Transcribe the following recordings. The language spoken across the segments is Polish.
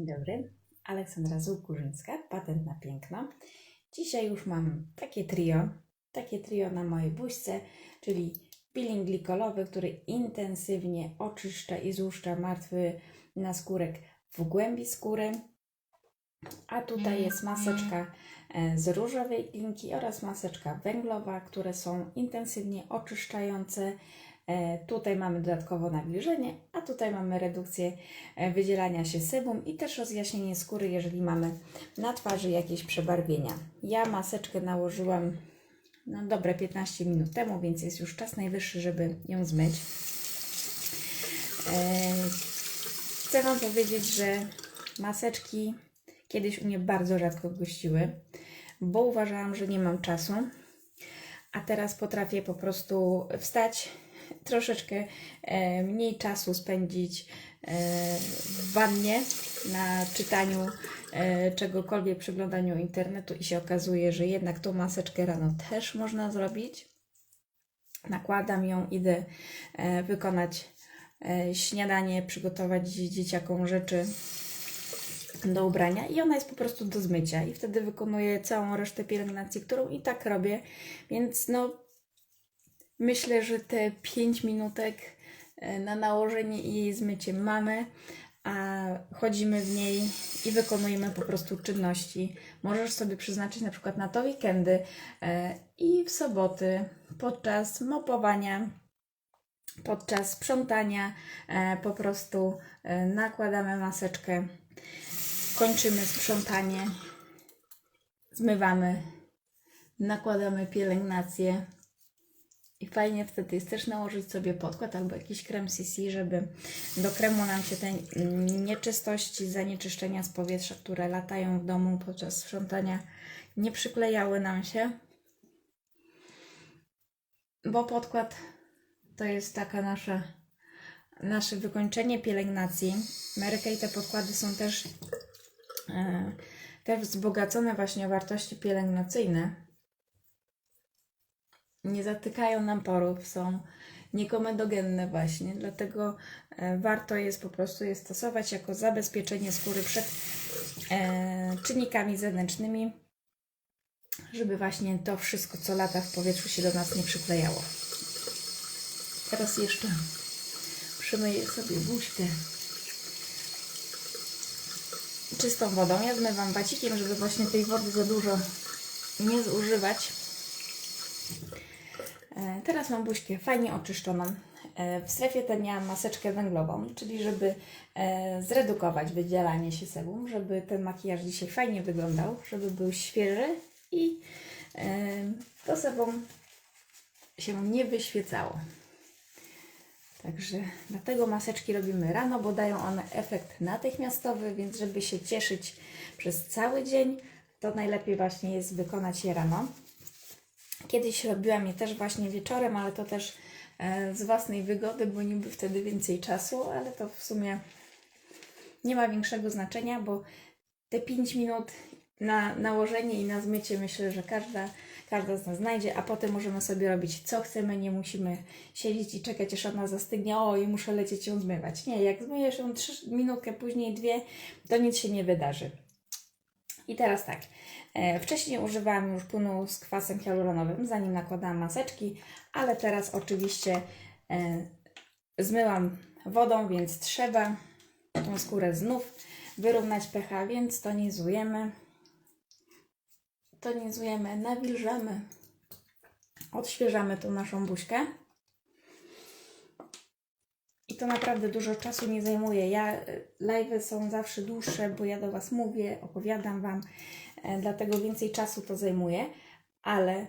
Dzień dobry, Aleksandra Zułkurzyńska, patent na piękno. Dzisiaj już mam takie trio, takie trio na mojej buźce, czyli peeling glikolowy, który intensywnie oczyszcza i złuszcza martwy naskórek w głębi skóry. A tutaj jest maseczka e, z różowej linki oraz maseczka węglowa, które są intensywnie oczyszczające. E, Tutaj mamy dodatkowo nawilżenie, a tutaj mamy redukcję e, wydzielania się sebum i też rozjaśnienie skóry, jeżeli mamy na twarzy jakieś przebarwienia. Ja maseczkę nałożyłam no dobre 15 minut temu, więc jest już czas najwyższy, żeby ją zmyć. E, Chcę Wam powiedzieć, że maseczki kiedyś u mnie bardzo rzadko gościły, bo uważałam, że nie mam czasu, a teraz potrafię po prostu wstać, troszeczkę e, mniej czasu spędzić e, w wannie na czytaniu e, czegokolwiek, przeglądaniu internetu i się okazuje, że jednak tą maseczkę rano też można zrobić. Nakładam ją, idę wykonać śniadanie, przygotować dzieciakom rzeczy do ubrania i ona jest po prostu do zmycia i wtedy wykonuję całą resztę pielęgnacji, którą i tak robię, więc no myślę, że te 5 minutek e, na nałożenie i jej zmycie mamy, a chodzimy w niej i wykonujemy po prostu czynności. Możesz sobie przeznaczyć na przykład na to weekendy e, i w soboty podczas mopowania podczas sprzątania e, po prostu nakładamy maseczkę, kończymy sprzątanie, zmywamy, nakładamy pielęgnację i fajnie wtedy jest też nałożyć sobie podkład albo jakiś krem CC, żeby do kremu nam się te nieczystości, zanieczyszczenia z powietrza, które latają w domu podczas sprzątania, nie przyklejały nam się. Bo podkład to jest taka nasza, nasze wykończenie pielęgnacji. Ameryka i te podkłady są też, e, też wzbogacone właśnie o wartości pielęgnacyjne. Nie zatykają nam porów, są niekomedogenne właśnie, dlatego e, warto jest po prostu je stosować jako zabezpieczenie skóry przed e, czynnikami zewnętrznymi, żeby właśnie to wszystko, co lata w powietrzu się do nas nie przyklejało. Teraz jeszcze przymyję sobie buźkę czystą wodą. Ja zmywam wacikiem, żeby właśnie tej wody za dużo nie zużywać. E, Teraz mam buźkę fajnie oczyszczoną. E, W strefie tej miałam maseczkę węglową, czyli żeby e, zredukować wydzielanie się sebum, żeby ten makijaż dzisiaj fajnie wyglądał, żeby był świeży i to sebum się nie wyświecało. Także dlatego maseczki robimy rano, bo dają one efekt natychmiastowy, więc żeby się cieszyć przez cały dzień, to najlepiej właśnie jest wykonać je rano. Kiedyś robiłam je też właśnie wieczorem, ale to też e, z własnej wygody, bo niby wtedy więcej czasu, ale to w sumie nie ma większego znaczenia, bo te 5 minut na nałożenie i na zmycie myślę, że każda, każda z nas znajdzie, a potem możemy sobie robić co chcemy, nie musimy siedzieć i czekać aż ona zastygnie, o i muszę lecieć ją zmywać. Nie, jak zmyjesz ją 3 minutkę, później dwie, to nic się nie wydarzy. I teraz tak, e, wcześniej używałam już płynu z kwasem hialuronowym, zanim nakładałam maseczki, ale teraz oczywiście e, zmyłam wodą, więc trzeba tą skórę znów wyrównać pH, więc tonizujemy, tonizujemy, nawilżamy, odświeżamy tą naszą buźkę. To naprawdę dużo czasu nie zajmuje. Ja live są zawsze dłuższe, bo ja do Was mówię, opowiadam Wam, e, dlatego więcej czasu to zajmuje, ale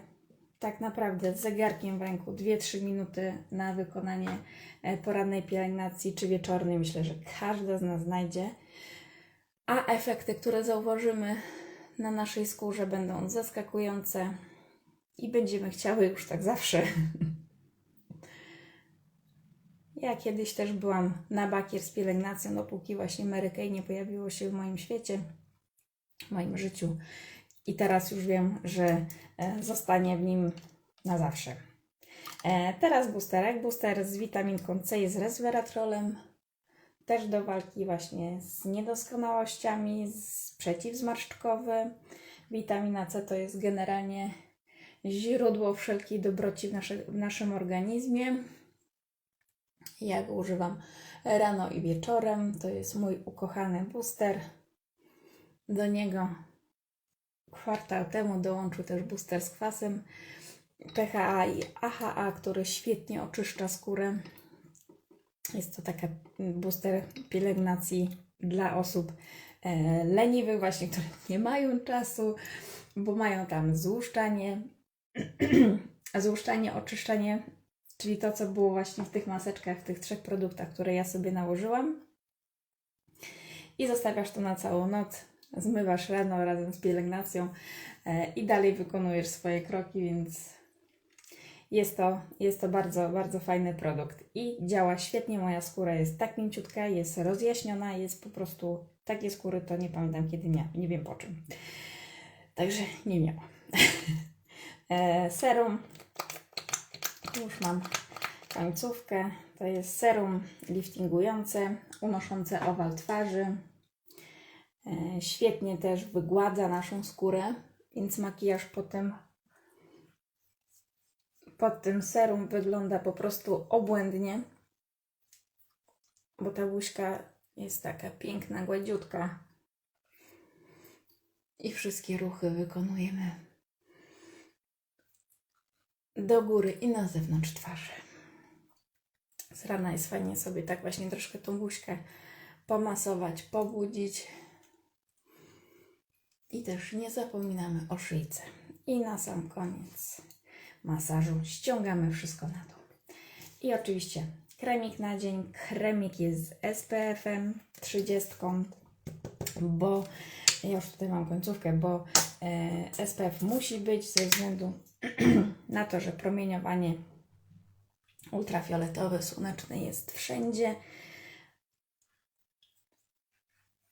tak naprawdę z zegarkiem w ręku 2-3 minuty na wykonanie e, porannej pielęgnacji czy wieczornej myślę, że każda z nas znajdzie. A efekty, które zauważymy na naszej skórze będą zaskakujące i będziemy chciały już tak zawsze. Ja kiedyś też byłam na bakier z pielęgnacją, dopóki właśnie Mary Kay nie pojawiło się w moim świecie, w moim życiu. I teraz już wiem, że e, zostanie w nim na zawsze. E, teraz boosterek. Booster z witaminką C i z resveratrolem. też do walki właśnie z niedoskonałościami, z przeciwzmarszczkowy. Witamina C to jest generalnie źródło wszelkiej dobroci w, nasze, w naszym organizmie. Ja go używam rano i wieczorem. To jest mój ukochany booster. Do niego kwartał temu dołączył też booster z kwasem PHA i AHA, który świetnie oczyszcza skórę. Jest to taka booster pielęgnacji dla osób e, leniwych, właśnie, które nie mają czasu, bo mają tam złuszczanie, złuszczanie, oczyszczanie, czyli to, co było właśnie w tych maseczkach, w tych trzech produktach, które ja sobie nałożyłam. I zostawiasz to na całą noc, zmywasz rano razem z pielęgnacją e, i dalej wykonujesz swoje kroki, więc jest to, jest to bardzo, bardzo fajny produkt i działa świetnie. Moja skóra jest tak mięciutka, jest rozjaśniona, jest po prostu takie skóry, to nie pamiętam kiedy nie, nie wiem po czym. Także nie miała. e, serum. Już mam końcówkę. To jest serum liftingujące, unoszące owal twarzy. E, świetnie też wygładza naszą skórę, więc makijaż potem pod tym serum wygląda po prostu obłędnie, bo ta buźka jest taka piękna, gładziutka i wszystkie ruchy wykonujemy do góry i na zewnątrz twarzy. Z rana jest fajnie sobie tak właśnie troszkę tą buźkę pomasować, pobudzić. I też nie zapominamy o szyjce. I na sam koniec masażu ściągamy wszystko na dół. I oczywiście kremik na dzień. Kremik jest z SPF-em 30, bo ja już tutaj mam końcówkę, bo e, SPF musi być ze względu na to, że promieniowanie ultrafioletowe, słoneczne jest wszędzie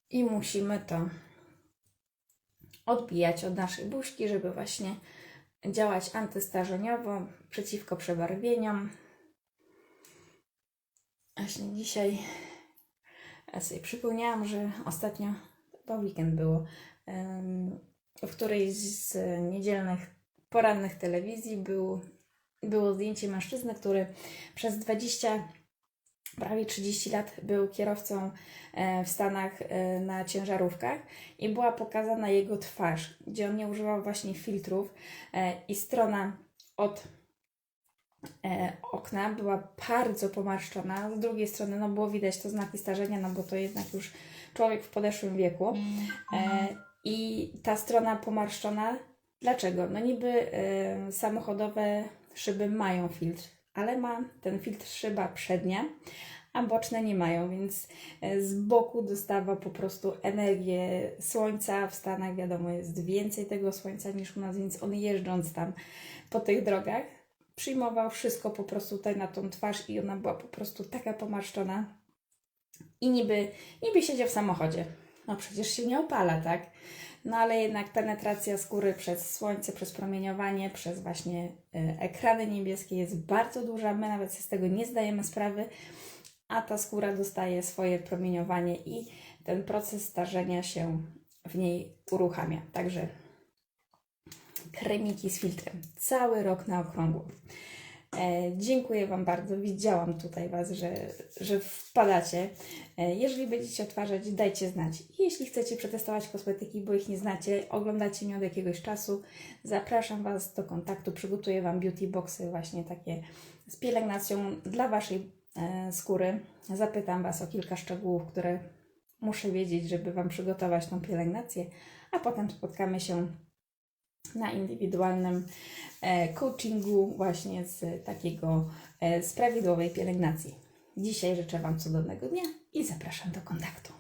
i musimy to odbijać od naszej buźki, żeby właśnie działać antystarzeniowo, przeciwko przebarwieniom. Właśnie dzisiaj ja sobie przypomniałam, że ostatnio, po weekend było, w którejś z niedzielnych porannych telewizji był, było zdjęcie mężczyzny, który przez 20 prawie 30 lat był kierowcą e, w Stanach e, na ciężarówkach i była pokazana jego twarz, gdzie on nie używał właśnie filtrów e, i strona od okna była bardzo pomarszczona, z drugiej strony no było widać to znaki starzenia, no bo to jednak już człowiek w podeszłym wieku. I ta strona pomarszczona, dlaczego? No niby samochodowe szyby mają filtr, ale ma ten filtr szyba przednia, a boczne nie mają, więc e, z boku dostawa po prostu energię słońca. W Stanach wiadomo jest więcej tego słońca niż u nas, więc on jeżdżąc tam po tych drogach przyjmował wszystko po prostu tutaj na tą twarz i ona była po prostu taka pomarszczona i niby, niby siedział w samochodzie. No przecież się nie opala, tak? No ale jednak penetracja skóry przez słońce, przez promieniowanie, przez właśnie y, ekrany niebieskie jest bardzo duża. My nawet z tego nie zdajemy sprawy, a ta skóra dostaje swoje promieniowanie i ten proces starzenia się w niej uruchamia. Także kremiki z filtrem cały rok na okrągło. E, dziękuję Wam bardzo. Widziałam tutaj Was, że, że wpadacie. E, jeżeli będziecie odtwarzać, dajcie znać. Jeśli chcecie przetestować kosmetyki, bo ich nie znacie, oglądacie mnie od jakiegoś czasu, zapraszam Was do kontaktu. Przygotuję Wam beauty boxy właśnie takie z pielęgnacją dla Waszej e, skóry. Zapytam Was o kilka szczegółów, które muszę wiedzieć, żeby Wam przygotować tą pielęgnację, a potem spotkamy się na indywidualnym e, coachingu właśnie z takiego z e, prawidłowej pielęgnacji. Dzisiaj życzę Wam cudownego dnia i zapraszam do kontaktu.